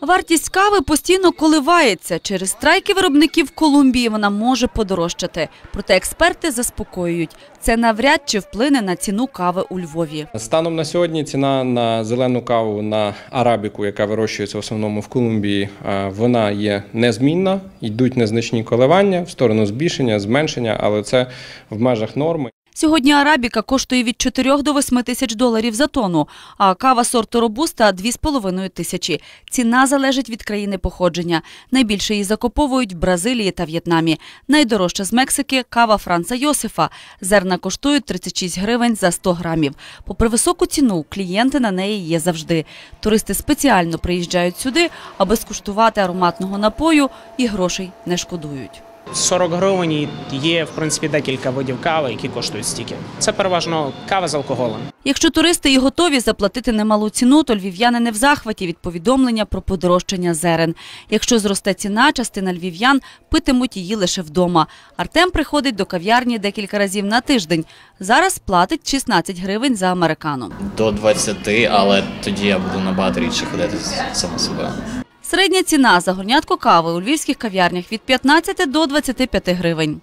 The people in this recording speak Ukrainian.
Вартість кави постійно коливається. Через страйки виробників Колумбії вона може подорожчати. Проте експерти заспокоюють, це навряд чи вплине на ціну кави у Львові. Станом на сьогодні ціна на зелену каву на арабіку, яка вирощується в основному в Колумбії, е, вона є незмінна. Йдуть незначні коливання в сторону збільшення, зменшення, але це в межах норми. Сьогодні арабіка коштує від 4 до 8 тисяч доларів за тонну, а кава сорту робуста – 2,5 тисячі. Ціна залежить від країни походження. Найбільше її закуповують в Бразилії та В'єтнамі. Найдорожча з Мексики – кава Франца Йосифа. Зерна коштують 36 гривень за 100 грамів. Попри високу ціну, клієнти на неї є завжди. Туристи спеціально приїжджають сюди, аби скуштувати ароматного напою і грошей не шкодують. 40 гривень і є в принципі декілька видів кави, які коштують стільки. Це переважно кава з алкоголем. Якщо туристи і готові заплатити немалу ціну, то львів'яни не в захваті від повідомлення про подорожчання зерен. Якщо зросте ціна, частина львів'ян питимуть її лише вдома. Артем приходить до кав'ярні декілька разів на тиждень. Зараз платить 16 гривень за американо. до 20, але тоді я буду набагато рідше ходити саме собою. Середня ціна за горнятку кави у львівських кав'ярнях від 15 до 25 гривень.